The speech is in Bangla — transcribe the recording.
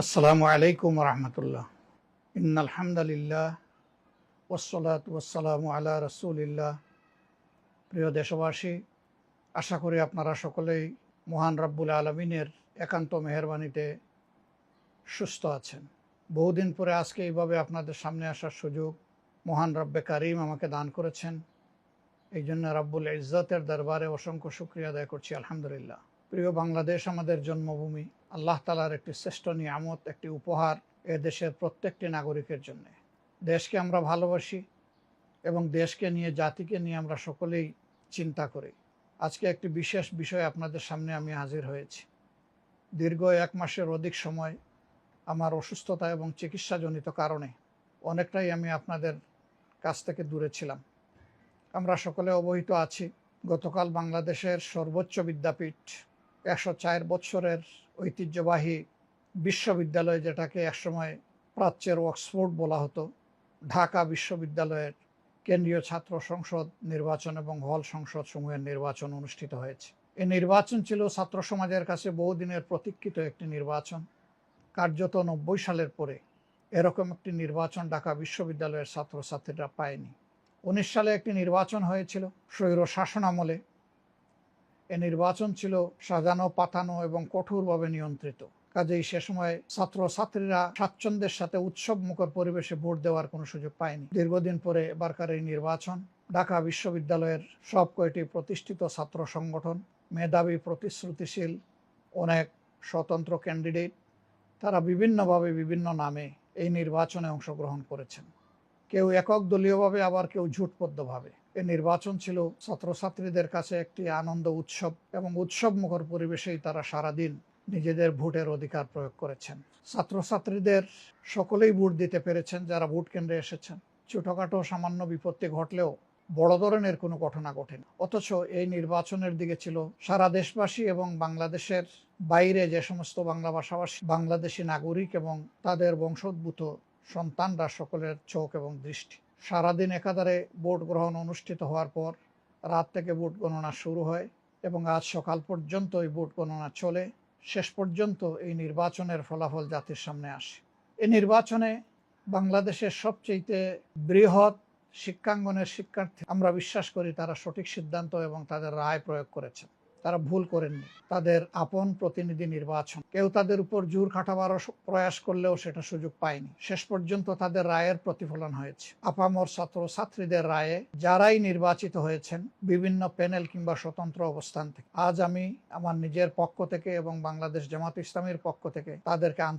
আসসালামু আলাইকুম রহমতুল্লাহ। ইন আলহামদুলিল্লাহ ওসলাত ওসালামু আলা রসুলিল্লাহ। প্রিয় দেশবাসী, আশা করি আপনারা সকলেই মহান রব্বুল আলমিনের একান্ত মেহরবানিতে সুস্থ আছেন। বহুদিন পরে আজকে এইভাবে আপনাদের সামনে আসার সুযোগ মহান রব্বে কারিম আমাকে দান করেছেন। এই জন্য রব্বুল ইজ্জতের দরবারে অসংখ্য শুক্রিয়া আদায় করছি, আলহামদুলিল্লাহ। প্রিয় বাংলাদেশ, আমাদের জন্মভূমি আল্লাহ তালার একটি শ্রেষ্ঠ নিয়ামত, একটি উপহার এ দেশের প্রত্যেকটি নাগরিকের জন্য। দেশকে আমরা ভালোবাসি এবং দেশকে নিয়ে, জাতিকে নিয়ে আমরা সকলেই চিন্তা করি। আজকে একটি বিশেষ বিষয় আপনাদের সামনে আমি হাজির হয়েছি। দীর্ঘ এক মাসের অধিক সময় আমার অসুস্থতা এবং চিকিৎসাজনিত কারণে অনেকটাই আমি আপনাদের কাছ থেকে দূরে ছিলাম। আমরা সকলে অবহিত আছি। গতকাল বাংলাদেশের সর্বোচ্চ বিদ্যাপীঠ একশো চার বৎসরের ঐতিহ্যবাহী বিশ্ববিদ্যালয় যেটাকে একসময় প্রাচ্যের অক্সফোর্ড বলা হতো, ঢাকা বিশ্ববিদ্যালয়ের কেন্দ্রীয় ছাত্র সংসদ নির্বাচন এবং হল সংসদ সমূহের নির্বাচন অনুষ্ঠিত হয়েছে। এই নির্বাচন ছিল ছাত্র সমাজের কাছে বহুদিনের প্রতীক্ষিত একটি নির্বাচন। কার্যত নব্বই সালের পরে এরকম একটি নির্বাচন ঢাকা বিশ্ববিদ্যালয়ের ছাত্রছাত্রীরা পায়নি। উনিশ সালে একটি নির্বাচন হয়েছিল, স্বৈর শাসন আমলে এ নির্বাচন ছিল সাজানো, পাতানো এবং কঠোরভাবে নিয়ন্ত্রিত। কাজেই সে সময় ছাত্রছাত্রীরা স্বাচ্ছন্দ্যের সাথে উৎসব মুখর পরিবেশে ভোট দেওয়ার কোনো সুযোগ পায়নি। দীর্ঘদিন পরে এবারকার এই নির্বাচন, ঢাকা বিশ্ববিদ্যালয়ের সব কয়টি প্রতিষ্ঠিত ছাত্র সংগঠন, মেধাবী, প্রতিশ্রুতিশীল, অনেক স্বতন্ত্র ক্যান্ডিডেট, তারা বিভিন্নভাবে বিভিন্ন নামে এই নির্বাচনে অংশগ্রহণ করেছেন। কেউ একক দলীয়ভাবে আবার কেউ জোটবদ্ধভাবে। এই নির্বাচন ছিল ছাত্রছাত্রীদের কাছে একটি আনন্দ উৎসব এবং উৎসব মুখর পরিবেশেই তারা সারাদিন নিজেদের ভোটের অধিকার প্রয়োগ করেছেন। ছাত্রছাত্রীদের সকলেই ভোট দিতে পেরেছেন যারা ভোট কেন্দ্রে এসেছেন। ছোটখাটো সামান্য বিপত্তি ঘটলেও বড় ধরনের কোনো ঘটনা ঘটেনি। অথচ এই নির্বাচনের দিকে ছিল সারা দেশবাসী এবং বাংলাদেশের বাইরে যে সমস্ত বাংলা ভাষাভাষী, বাংলাদেশি নাগরিক এবং তাদের বংশোদ্ভূত সন্তানরা সকলের চোখ এবং দৃষ্টি। সারাদিন একাধারে ভোট গ্রহণ অনুষ্ঠিত হওয়ার পর রাত থেকে ভোট গণনা শুরু হয় এবং আজ সকাল পর্যন্ত এই ভোট গণনা চলে। শেষ পর্যন্ত এই নির্বাচনের ফলাফল জাতির সামনে আসে। এই নির্বাচনে বাংলাদেশের সবচেয়ে বৃহৎ শিক্ষাঙ্গনের শিক্ষার্থী, আমরা বিশ্বাস করি তারা সঠিক সিদ্ধান্ত এবং তাদের রায় প্রয়োগ করেছেন। তারা ভুল করেননি। তাদের আপন প্রতিনিধি নির্বাচন। কেউ তাদের উপর জোর খাটাবার প্রয়াস করলেও সেটা সুযোগ পায়নি। শেষ পর্যন্ত তাদের রায়ের প্রতিফলন হয়েছে। আপামর ছাত্র ছাত্রীদের রায়ে যারাই নির্বাচিত হয়েছেন, বিভিন্ন প্যানেল কিংবা স্বতন্ত্র অবস্থান থেকে। আজ আমি আমার নিজের পক্ষ থেকে এবং বাংলাদেশ জামাত ইসলামের পক্ষ থেকে তাদেরকে